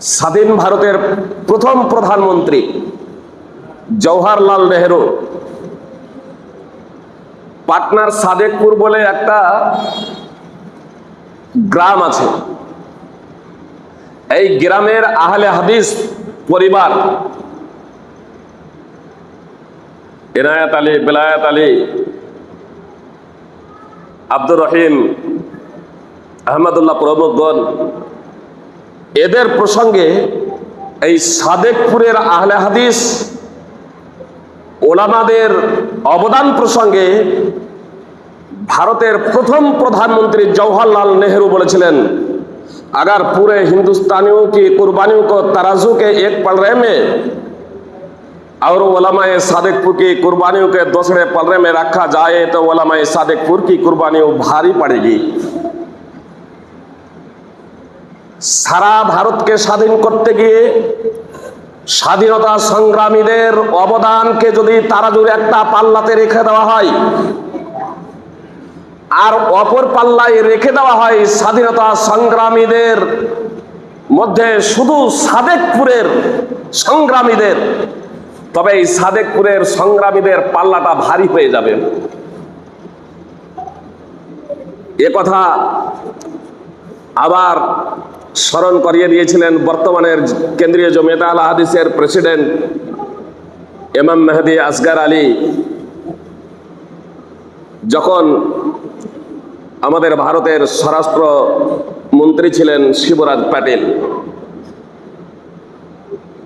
স্বাধীন ভারতের প্রথম প্রধানমন্ত্রী জওহরলাল নেহরু পাটনার সাদেকপুর বলে একটা গ্রাম আছে। এই গ্রামের আহলে হাদিস পরিবার এনায়াত আলী, বেলায়াত আলী, আব্দুর রহিম, আহমদুল্লাহ প্রমুখগণ এদের প্রসঙ্গে এই সাদেকপুরের আহলে হাদিস ওলামাদের অবদান প্রসঙ্গে ভারতের প্রথম প্রধানমন্ত্রী জওহরলাল নেহেরু বলেছিলেন अगर पूरे हिंदुस्तानियों की कुर्बानियों को तराजू के एक पलरे में और ओलमाए सादिकपुर की कुर्बानियों के दूसरे पलरे में रखा जाए तो ओलमाए सादिकपुर की कुर्बानियों भारी पड़ेगी সারা ভারতকে স্বাধীন করতে গিয়ে স্বাধীনতা সংগ্রামীদের অবদানকে যদি তারা জুড়ে একটা পাল্লাতে রেখে দেওয়া হয়, আর অপর পাল্লায় রেখে দেওয়া হয় স্বাধীনতা সংগ্রামীদের মধ্যে শুধু সাদেকপুরের সংগ্রামীদের, তবে এই সাদেকপুরের সংগ্রামীদের পাল্লাটা ভারী হয়ে যাবে। এ কথা আবার স্মরণ করিয়ে দিয়েছিলেন বর্তমানের কেন্দ্রীয় জমিয়ত আল হাদিসের প্রেসিডেন্ট এমাম মেহেদি আসগার আলী। যখন আমাদের ভারতের স্বরাষ্ট্র মন্ত্রী ছিলেন শিবরাজ প্যাটেল,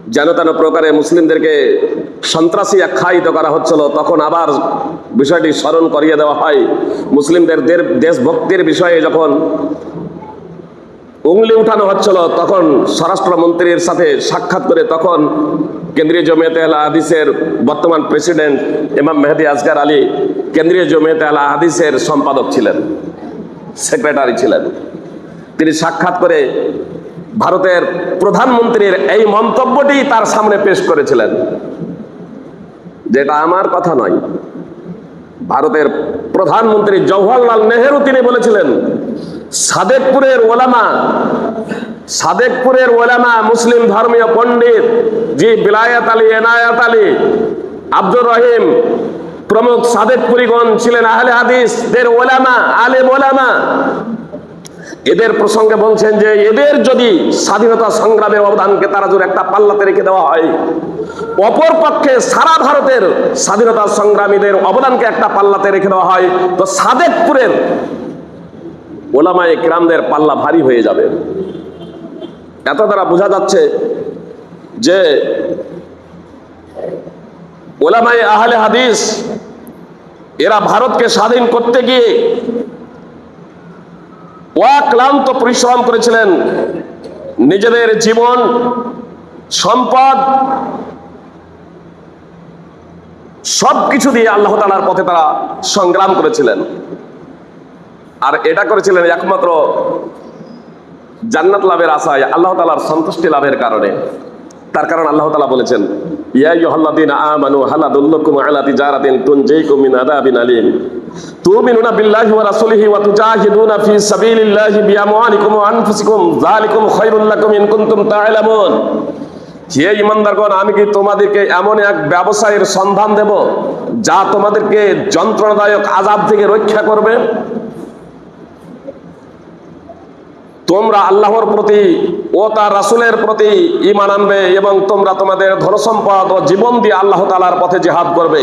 যেন তেন প্রকারে মুসলিমদেরকে সন্ত্রাসী আখ্যায়িত করা হচ্ছিল, তখন আবার বিষয়টি স্মরণ করিয়ে দেওয়া হয়। মুসলিমদের দের- দেশভক্তির বিষয়ে যখন উংলি উঠানো হচ্ছিল তখন স্বরাষ্ট্রমন্ত্রীর সাথে সাক্ষাৎ করে তখন কেন্দ্রীয় জমিয়তে আল হাদিসের বর্তমান প্রেসিডেন্ট ইমাম মেহেদি আসগার আলী কেন্দ্রীয় জমিয়তে আল হাদিসের সম্পাদক ছিলেন, সেক্রেটারি ছিলেন। তিনি সাক্ষাৎ করে ভারতের প্রধানমন্ত্রীর এই মন্তব্যটি তার সামনে পেশ করেছিলেন। যেটা আমার কথা নয় ভারতের প্রধানমন্ত্রী জওহরলাল নেহেরু তিনি বলেছিলেন, সাদেকপুরের ওলামা সাদেকপুরের ওলামা মুসলিম ধর্মীয় পণ্ডিত জি বিলায়াত আলী, এনায়াত আলী, আব্দুর রহিম, প্রমুখ সাদেকপুরীগণ ছিলেন আহলে হাদিসদের ওলামা, আলেম ওলামা। এদের প্রসঙ্গে বলছেন যে এদের যদি স্বাধীনতা সংগ্রামের অবদানকে তারা যদি একটা পাল্লাতে রেখে দেওয়া হয়, অপর পক্ষে সারা ভারতের স্বাধীনতা সংগ্রামীদের অবদানকে একটা পাল্লাতে রেখে দেওয়া হয়, তো সাদেকপুরের ওলামায়ে কিরামদের পাল্লা ভারী হয়ে যাবে। এত দ্বারা বোঝা যাচ্ছে যে ওলামায়ে আহলে হাদিস, এরা ভারতকে স্বাধীন করতে গিয়ে অক্লান্ত পরিশ্রম করেছিলেন। নিজেদের জীবন, সম্পদ, সবকিছু দিয়ে আল্লাহ তালার পথে তারা সংগ্রাম করেছিলেন। আর এটা করেছিলেন একমাত্র জান্নাত লাভের আশায়, আল্লাহ তালার সন্তুষ্টি লাভের কারণে। তার কারণ আল্লাহ তালা বলেছেন, ইয়া ইয়ুহাল্লাযীনা আমানু হাল আদুল্লুকুম আলা তিজারাতিন তুনজিকুম মিন আযাবিন আলীম। ওয়া রাসূলিহি ওয়া তুজাহিদুনা ফি সাবিলিল্লাহি বিআমওয়ালিকুম ওয়া আনফুসিকুম, যালিকুম খায়রুল লাকুম ইন কুনতুম তা'লামুন হে ইমানদারগণ, আমি কি তোমাদেরকে এমন এক ব্যবসায়ের সন্ধান দেব যা তোমাদেরকে যন্ত্রণাদায়ক আযাব থেকে রক্ষা করবে? তোমরা আল্লাহর প্রতি ও তার রাসুলের প্রতি ইমান আনবে এবং তোমরা তোমাদের ধনসম্পদ ও জীবন দিয়ে আল্লাহ তালার পথে জিহাদ করবে।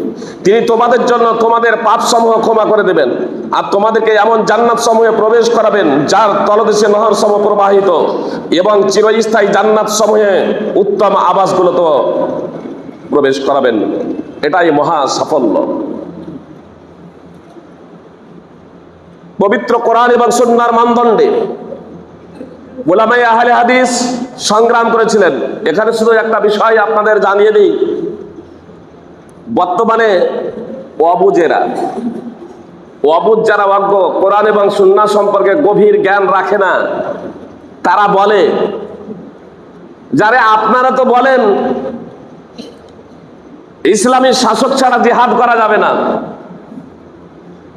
তিনি তোমাদের জন্য তোমাদের পাপ সমূহ ক্ষমা করে দেবেন। আর তোমাদেরকে এমন জান্নাত সমূহে প্রবেশ করাবেন, যার তলদেশে নহর সম প্রবাহিত। এবং চিরস্থায়ী জান্নাত সমূহে উত্তম আবাসগুলো তো প্রবেশ করাবেন। এটাই মহা সাফল্য। পবিত্র কোরআন এবং সুন্নার মানদণ্ডে গোলামাই আহলে হাদিস সংগ্রাম করেছিলেন। এখানে শুধু একটা বিষয় আপনাদের জানিয়ে দিই। বর্তমানে অবুজেরা অবুজ যারা অজ্ঞ, কোরআন এবং সুন্না সম্পর্কে গভীর জ্ঞান রাখে না, তারা বলে, যারে আপনারা তো বলেন, ইসলামী শাসক ছাড়া জিহাদ করা যাবে না।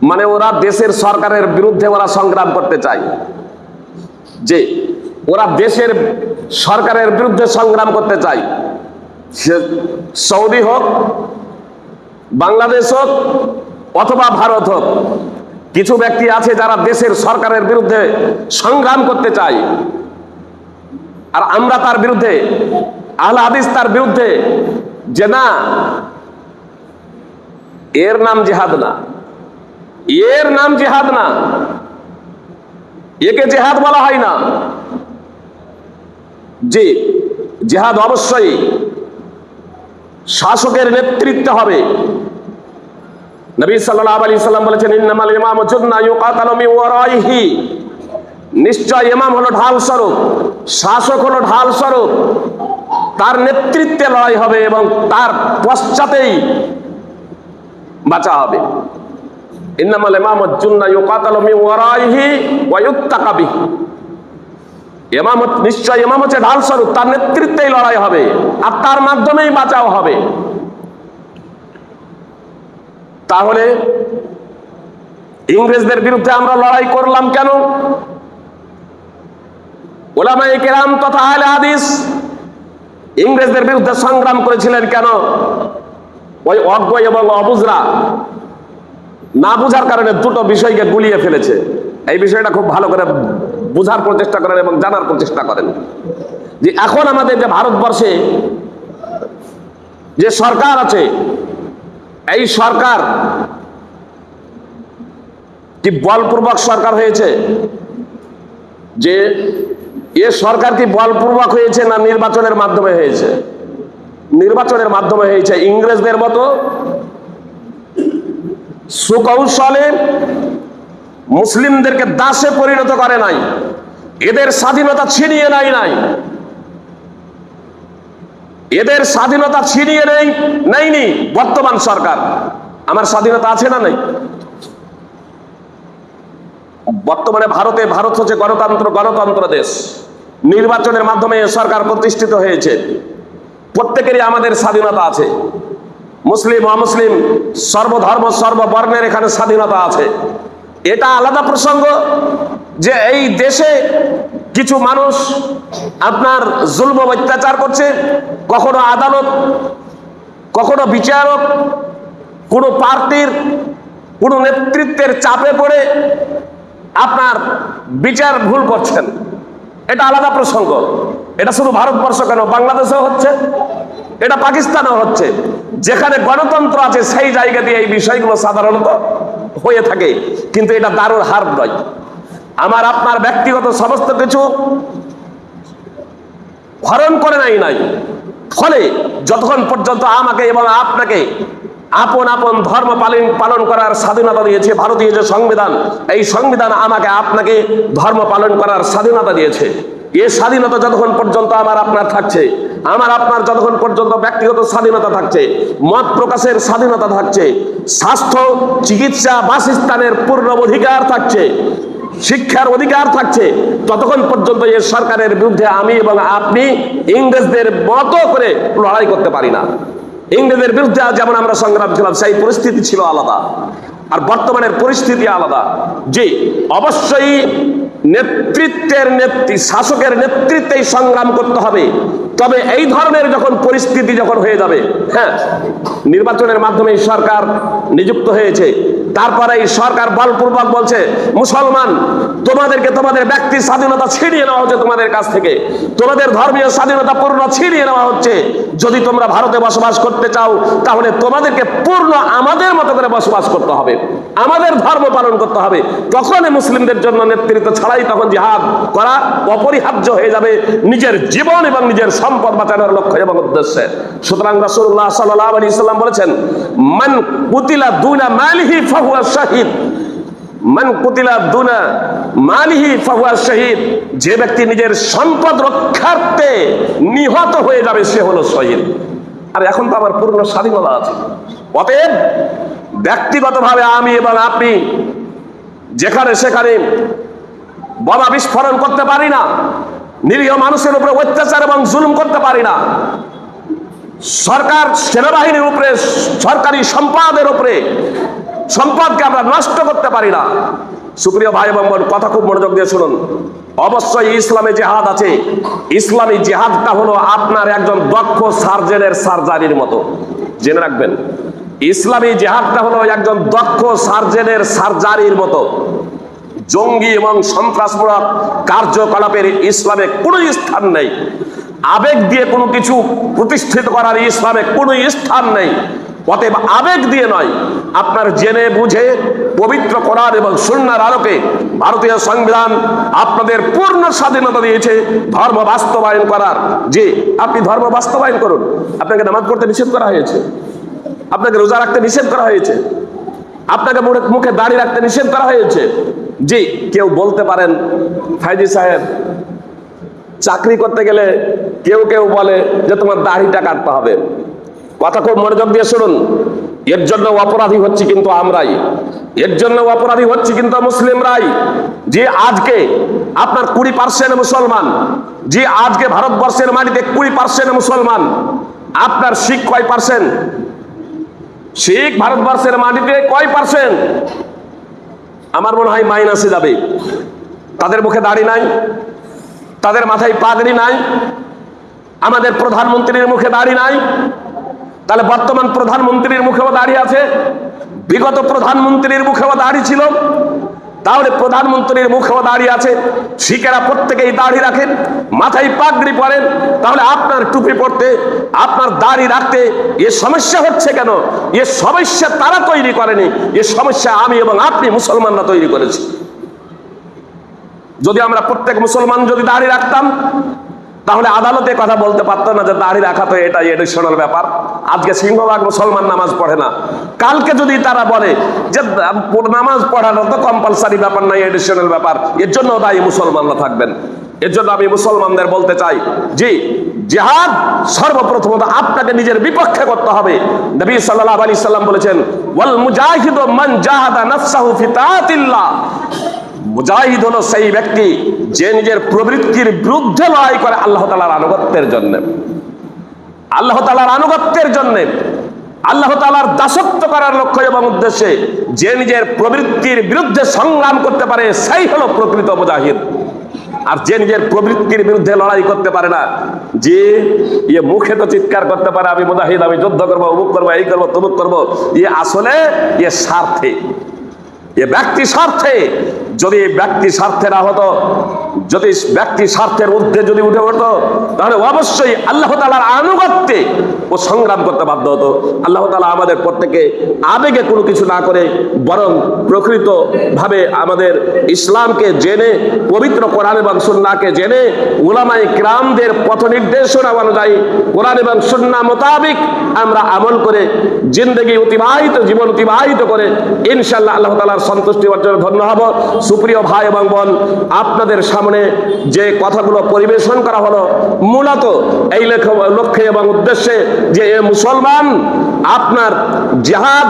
মানে ওরা দেশের সরকারের বিরুদ্ধে ওরা সংগ্রাম করতে চায়। যে ওরা দেশের সরকারের বিরুদ্ধে সংগ্রাম করতে চায়। সৌদি হোক বাংলাদেশ হোক অথবা ভারত হোক, কিছু ব্যক্তি আছে যারা দেশের সরকারের বিরুদ্ধে সংগ্রাম করতে চায়। আর আমরা তার বিরুদ্ধে আল হাদিস তার বিরুদ্ধে যে না, এর নাম জেহাদ না। এর নাম জেহাদ না। একে জেহাদ বলা হয় না। যে জেহাদ অবশ্যই শাসকের নেতৃত্বে হবে। নবী সাল্লাল্লাহু আলাইহি সাল্লাম বলেছেন, ইন্নামাল ইমামু জুন্না ইউকাতালু মিন ওয়ারাইহি। নিশ্চয় ইমাম হলো ঢাল স্বরূপ, শাসক হলো ঢাল স্বরূপ। তার নেতৃত্বে লড়াই হবে এবং তার পশ্চাতেই বাঁচা হবে। ইন্নামাল ইমামু জুন্না ইউকাতালু মিন ওয়ারাইহি ওয়া ইউত্তাকা বিহি। ইমামত নিশ্চয় ইমাম হচ্ছে ঢাল স্বরূপ, তার নেতৃত্বেই লড়াই হবে আর তার মাধ্যমেই বাঁচাও হবে। তাহলে ইংরেজদের বিরুদ্ধে আমরা লড়াই করলাম কেন? ওলামাই কেরাম তথা আহলে হাদিস ইংরেজদের বিরুদ্ধে সংগ্রাম করেছিলেন কেন? ওই অজ্ঞ এবং অবুজরা না বুঝার কারণে দুটো বিষয়কে গুলিয়ে ফেলেছে। এই বিষয়টা খুব ভালো করে বোঝার প্রচেষ্টা করেন এবং জানার প্রচেষ্টা করেন যে এখন আমাদের যে ভারতবর্ষে যে সরকার আছে এই সরকার কি বলপূর্বক সরকার হয়েছে? যে এ সরকার কি বলপূর্বক হয়েছে না নির্বাচনের মাধ্যমে হয়েছে? নির্বাচনের মাধ্যমে হয়েছে। ইংরেজদের মতো সুকৌশলে মুসলিমদেরকে দাসে পরিণত করে নাই। এদের স্বাধীনতা ছিনিয়ে নাই নাই। এদের স্বাধীনতা ছিনিয়ে নেই নেয়নি বর্তমান সরকার। আমার স্বাধীনতা আছে না নাই? বর্তমানে ভারতে ভারত হচ্ছে গণতন্ত্র গণতন্ত্র দেশ। নির্বাচনের মাধ্যমে সরকার প্রতিষ্ঠিত হয়েছে। প্রত্যেকেরই আমাদের স্বাধীনতা আছে। মুসলিম, অমুসলিম, সর্বধর্ম, সর্ববর্ণের এখানে স্বাধীনতা আছে। এটা আলাদা প্রসঙ্গ যে এই দেশে কিছু মানুষ আপনার জুলম অত্যাচার করছে, কখনো আদালত, কখনো বিচারক, কোনো পার্টির, কোনো নেতৃত্বের চাপে পড়ে আপনার বিচার ভুল করছেন। এটা আলাদা প্রসঙ্গ। এটা শুধু ভারতবর্ষ কেন, বাংলাদেশেও হচ্ছে, এটা পাকিস্তানেও হচ্ছে। যেখানে গণতন্ত্র আছে, সেই জায়গা দিয়ে এই বিষয়গুলো সাধারণত হয়ে থাকে। কিন্তু এটা দারুর হার নয়। আমার আপনার ব্যক্তিগত সমস্ত কিছু হরণ করে নাই নাই। ফলে যতক্ষণ পর্যন্ত আমাকে এবং আপনাকে আপন আপন ধর্ম পালন পালন করার স্বাধীনতা দিয়েছে, ভারতীয় যে সংবিধান, এই সংবিধান আমাকে আপনাকে ধর্ম পালন করার স্বাধীনতা দিয়েছে। এ স্বাধীনতা যতক্ষণ পর্যন্ত আমার আপনার থাকছে, আমার আপনার যতক্ষণ পর্যন্ত ব্যক্তিগত স্বাধীনতা থাকছে, মত প্রকাশের স্বাধীনতা থাকছে, স্বাস্থ্য, চিকিৎসা, বাসস্থানের পূর্ণ অধিকার থাকছে শিক্ষার অধিকার থাকছে, ততক্ষণ পর্যন্ত এ সরকারের বিরুদ্ধে আমি এবং আপনি ইংরেজদের মতো করে লড়াই করতে পারি না। ইংরেজদের বিরুদ্ধে যেমন আমরা সংগ্রাম ছিলাম, সেই পরিস্থিতি ছিল আলাদা। আর বর্তমানের পরিস্থিতি আলাদা। যে অবশ্যই নেতৃত্বের নেত্রী, শাসকের নেতৃত্বেই সংগ্রাম করতে হবে। তবে এই ধরনের যখন পরিস্থিতি যখন হয়ে যাবে হ্যাঁ নির্বাচনের মাধ্যমে সরকার নিযুক্ত হয়েছে, তারপরে এই সরকার বলপূর্বক বলছে, মুসলমান, তোমাদেরকে তোমাদের ব্যক্তির স্বাধীনতা ছিনিয়ে নেওয়া হচ্ছে তোমাদের কাছ থেকে। তোমাদের ধর্মীয় স্বাধীনতা পূর্ণ ছিনিয়ে নেওয়া হচ্ছে। যদি তোমরা ভারতে বসবাস করতে চাও, তাহলে তোমাদেরকে পূর্ণ আমাদের মতো করে বসবাস করতে হবে। আমাদের ধর্ম পালন করতে হবে। তখনই মুসলিমদের জন্য নেতৃত্ব ছাড়াই তখন জিহাদ করা অপরিহার্য হয়ে যাবে। নিজের জীবন এবং নিজের সম্পদ বাঁচানোর লক্ষ্য এবং উদ্দেশ্যে। সুতরাং রাসূলুল্লাহ সাল্লাল্লাহু আলাইহি সাল্লাম বলেছেন, মান কুতিলা দুনা মালিহি ফাহুয়া শাহিদ। মান কুতিলা দুনা মালিহি ফাহুয়া শহীদ, যে ব্যক্তি নিজের সম্পদ রক্ষার্থে নিহত হয়ে যাবে, সে হলো শহীদ। আর এখন তো আমার পূর্ণ স্বাধীনতা আছে। অতএব ব্যক্তিগতভাবে আমি এবং আপনি যেখানে সেখানে বোমা বিস্ফোরণ করতে পারি না নিরীহ মানুষের উপরে অত্যাচার এবং জুলুম করতে পারি না। সরকার, সেনাবাহিনীর উপরে, সরকারি সম্পদের উপরে সম্পদকে আমরা নষ্ট করতে পারি না। সুপ্রিয় ভাই বোন, কথা খুব মনোযোগ দিয়ে শুনুন। অবশ্যই ইসলামে জেহাদ আছে। ইসলামী জেহাদটা হলো আপনার একজন দক্ষ সার্জেনের সার্জারির মতো। জেনে রাখবেন, ইসলামী জেহাদটা হলো একজন দক্ষ সার্জেনের সার্জারির মতো। জঙ্গি এবং সন্ত্রাসমূলক কার্যকলাপের ইসলামে কোনো স্থান নেই। আবেগ দিয়ে কোনো কিছু প্রতিষ্ঠিত করার ইসলামে কোনো স্থান নেই। অতএব আবেগ দিয়ে নয়, আপনার জেনে বুঝে, পবিত্র করার এবং সুন্নার আলোকে ভারতীয় সংবিধান আপনাদের পূর্ণ স্বাধীনতা দিয়েছে ধর্ম বাস্তবায়ন করার। যে আপনি ধর্ম বাস্তবায়ন করুন। আপনাকে নামাজ পড়তে নিষেধ করা হয়েছে। আপনাকে রোজা রাখতে নিষেধ করা হয়েছে। আপনাকে মুখে দাড়ি রাখতে নিষেধ করা হয়েছে। জি, কেউ বলতে পারেন, ফাইজি সাহেব, চাকরি করতে গেলে কেউ কেউ বলে যে তোমার দাড়িটা কাটতে হবে। কথা খুব মনোযোগ দিয়ে শুনুন। এর জন্য অপরাধী হচ্ছে কিন্তু আমরাই। এর জন্য অপরাধী হচ্ছে কিন্তু মুসলিমরাই। যে আজকে আপনার কুড়ি পার্সেন্ট মুসলমান, যে আজকে ভারতবর্ষের মাটিতে কুড়ি পার্সেন্ট মুসলমান, আপনার শিখ কয় পার্সেন্ট? শিখ ভারতবর্ষের মাটিতে কয় পার্সেন্ট? আমার মনে হয় মাইনাসে যাবে। তাদের মুখে দাড়ি নাই, তাদের মাথায় পাগড়ি নাই, আমাদের প্রধানমন্ত্রীর মুখে দাড়ি নাই, তাহলে বর্তমান প্রধানমন্ত্রীর মুখেও দাড়ি আছে, বিগত প্রধানমন্ত্রীর মুখেও দাড়ি ছিল। তাহলে প্রধানমন্ত্রীর মুখেও দাঁড়িয়ে আছে। শিকেরা প্রত্যেকেই দাড়ি রাখেন, মাথায় পাগড়ি পরেন। তাহলে আপনার টুপি পড়তে আপনার দাড়ি রাখতে এ সমস্যা হচ্ছে কেন? এ সমস্যা তারা তৈরি করেনি, এ সমস্যা আমি এবং আপনি মুসলমানরা তৈরি করেছি। যদি আমরা প্রত্যেক মুসলমান যদি দাঁড়িয়ে রাখতাম তাহলে আদালতে কথা বলতে পারতো না যে দাড়ি রাখা তো এটাই এডিশনাল ব্যাপার। আজকে সিংহভাগ মুসলমান নামাজ পড়ে না। কালকে যদি তারা বলে যে নামাজ পড়ানো তো কম্পালসারি ব্যাপার নাই এডিশনাল ব্যাপার। এর জন্য দায়ী মুসলমানরা থাকবেন। এর জন্য আমি মুসলমানদের বলতে চাই, জি, জেহাদ সর্বপ্রথমত আপনাকে নিজের বিপক্ষে করতে হবে। নবী সাল্লাল্লাহু আলাইহি সাল্লাম বলেছেন, ওয়াল মুজাহিদু মান জাহাদা নাফসাহু ফি তাআতিল্লাহ মুজাহিদ হলো সেই ব্যক্তি যে নিজের প্রবৃত্তির বিরুদ্ধে লড়াই করে আল্লাহ তালার আনুগত্যের জন্য। আল্লাহ তালার আনুগত্যের জন্য, আল্লাহ তালার দাসত্ব করার লক্ষ্য এবং উদ্দেশ্যে যে নিজের প্রবৃত্তির বিরুদ্ধে সংগ্রাম করতে পারে, সেই হলো প্রকৃত মুজাহিদ। আর যে নিজের প্রবৃত্তির বিরুদ্ধে লড়াই করতে পারে না, যে ইয়ে মুখে তো চিৎকার করতে পারে, আমি মুজাহিদ, আমি যুদ্ধ করব, অমুক করব, এই করব, তমুক করব ইয়ে আসলে ইয়ে স্বার্থে। এ ব্যক্তি স্বার্থে, যদি ব্যক্তি স্বার্থে না হতো, যদি ব্যক্তি স্বার্থের ঊর্ধ্বে যদি উঠে উঠতো তাহলে অবশ্যই আল্লাহ তালার আনুগত্যে ও সংগ্রাম করতে বাধ্য হতো। আল্লাহ তালা আমাদের প্রত্যেকে আবেগে কোনো কিছু না করে বরং প্রকৃত ভাবে আমাদের ইসলামকে জেনে, পবিত্র কোরআন এবং সুন্নাকে জেনে উলামাই ক্রামদের পথ নির্দেশনা অনুযায়ী কোরআন এবং সুন্না মোতাবিক আমরা আমল করে, জিন্দগি অতিবাহিত, জীবন অতিবাহিত করে ইনশাল্লাহ আল্লাহ তালার সন্তুষ্টি অর্জনে ধন্য হব। সুপ্রিয় ভাই এবং বোন, আপনাদের সামনে যে কথাগুলো পরিবেশন করা হলো, মূলত এই লক্ষ্যে এবং উদ্দেশ্যে যে এ মুসলমান আপনার জেহাদ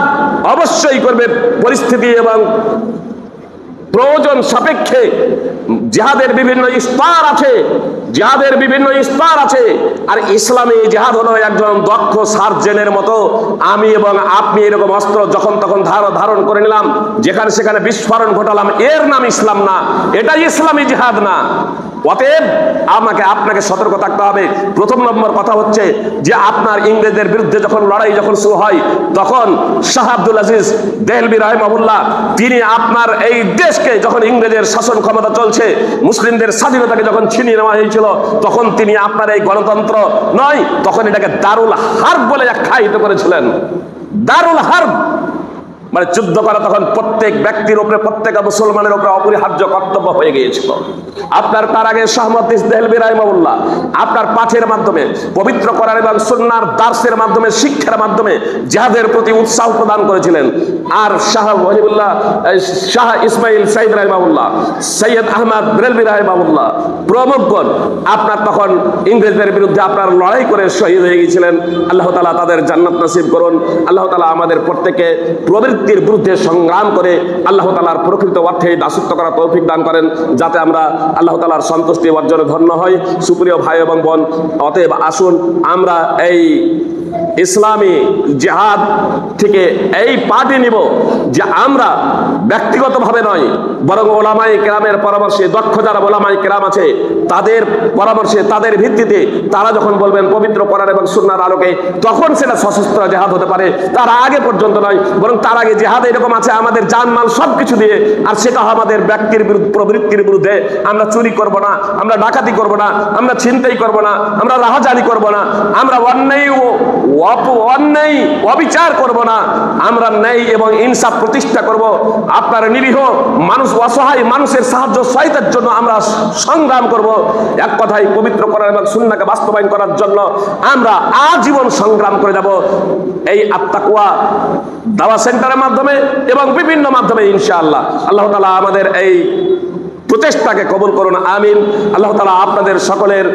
অবশ্যই করবে, পরিস্থিতি এবং প্রয়োজন সাপেক্ষে জেহাদের বিভিন্ন স্তর আছে। জেহাদের বিভিন্ন স্তর আছে। আর ইসলামী জেহাদ হলো একজন দক্ষ সার্জেনের মতো। আমি এবং আপনি এরকম অস্ত্র যখন তখন ধার- ধারণ করে নিলাম, যেখানে সেখানে বিস্ফোরণ ঘটালাম, এর নাম ইসলাম না। এটাই ইসলামী জেহাদ না। অতএব আমাকে, আপনাকে সতর্ক থাকতে হবে। প্রথম নম্বর কথা হচ্ছে যে আপনার ইংরেজদের বিরুদ্ধে যখন লড়াই যখন শুরু হয়, তখন শাহ আব্দুল আজিজ দেহলবি রাহেমাহুল্লাহ, তিনি আপনার এই দেশকে যখন ইংরেজের শাসন ক্ষমতা চলছে, মুসলিমদের স্বাধীনতাকে যখন ছিনিয়ে নেওয়া হয়েছিল তখন তিনি আপনার এই গণতন্ত্র নয়, তখন এটাকে দারুল হার্ব বলে আখ্যায়িত করেছিলেন। দারুল হার্ব মানে যুদ্ধ করা তখন প্রত্যেক ব্যক্তির উপরে, প্রত্যেক মুসলমানের উপরে অপরিহার্য কর্তব্য হয়ে গিয়েছিল। আপনার তার আগে সহমত ইসদেহলবি রাহিমাহুল্লাহ, আপনার পাঠের মাধ্যমে, পবিত্র করার এবং সুন্নার দার্সের মাধ্যমে, শিক্ষার মাধ্যমে জিহাদের প্রতি উৎসাহ প্রদান করেছিলেন। আর শাহ ওয়াহিবুল্লাহ শাহ ইসমাইল সাইদ রাহিমাহুল্লাহ, সৈয়দ আহমদ ব্রেলবি রাহিমাহুল্লাহ প্রমুখগণ, আপনার তখন ইংরেজদের বিরুদ্ধে আপনার লড়াই করে শহীদ হয়ে গিয়েছিলেন। আল্লাহ তালা তাদের জান্নাত নসিব করুন। আল্লাহ তালা আমাদের প্রত্যেকে প্রবৃত্তি প্রবৃত্তির বিরুদ্ধে সংগ্রাম করে আল্লাহ তালার প্রকৃত অর্থে দাসত্ব করা তৌফিক দান করেন, যাতে আমরা আল্লাহ তালার সন্তুষ্টি অর্জনে ধন্য হয় সুপ্রিয় ভাই এবং বোন, অতএব আসুন, আমরা এই ইসলামী জেহাদ থেকে এই পার্টি নিব যে আমরা ব্যক্তিগতভাবে নয়, বরং ওলামাই কেরামের পরামর্শে, দক্ষ যারা ওলামাই কেরাম আছে, তাদের পরামর্শে, তাদের ভিত্তিতে তারা যখন বলবেন পবিত্র করার এবং সুন্নার আলোকে, তখন সেটা সশস্ত্র জেহাদ হতে পারে। তার আগে পর্যন্ত নয়, বরং তার আগে জেহাদ এরকম আছে, আমাদের জানমাল সব কিছু দিয়ে, আর সেটা আমাদের ব্যক্তির বিরুদ্ধে, প্রবৃত্তির বিরুদ্ধে আমরা চুরি করব না, আমরা ডাকাতি করব না, আমরা ছিনতাই করব না, আমরা রাহাজারি করব না, আমরা অন্যায় অন্যায়, অবিচার করব না। আমরা ন্যায় এবং ইনসাফ প্রতিষ্ঠা করব। আপনার নিরীহ মানুষ, অসহায় মানুষের সাহায্য, সহায়তার জন্য আমরা সংগ্রাম করব। এক কথায় পবিত্র করার এবং সুন্নাকে বাস্তবায়ন করার জন্য আমরা আজীবন সংগ্রাম করে যাব। এই আত্মাকুয়া দাওয়া সেন্টারের মাধ্যমে এবং বিভিন্ন মাধ্যমে ইনশাআল্লাহ। আল্লাহ তালা আমাদের এই প্রচেষ্টাকে কবুল করুন, আমিন। আল্লাহ তালা আপনাদের সকলের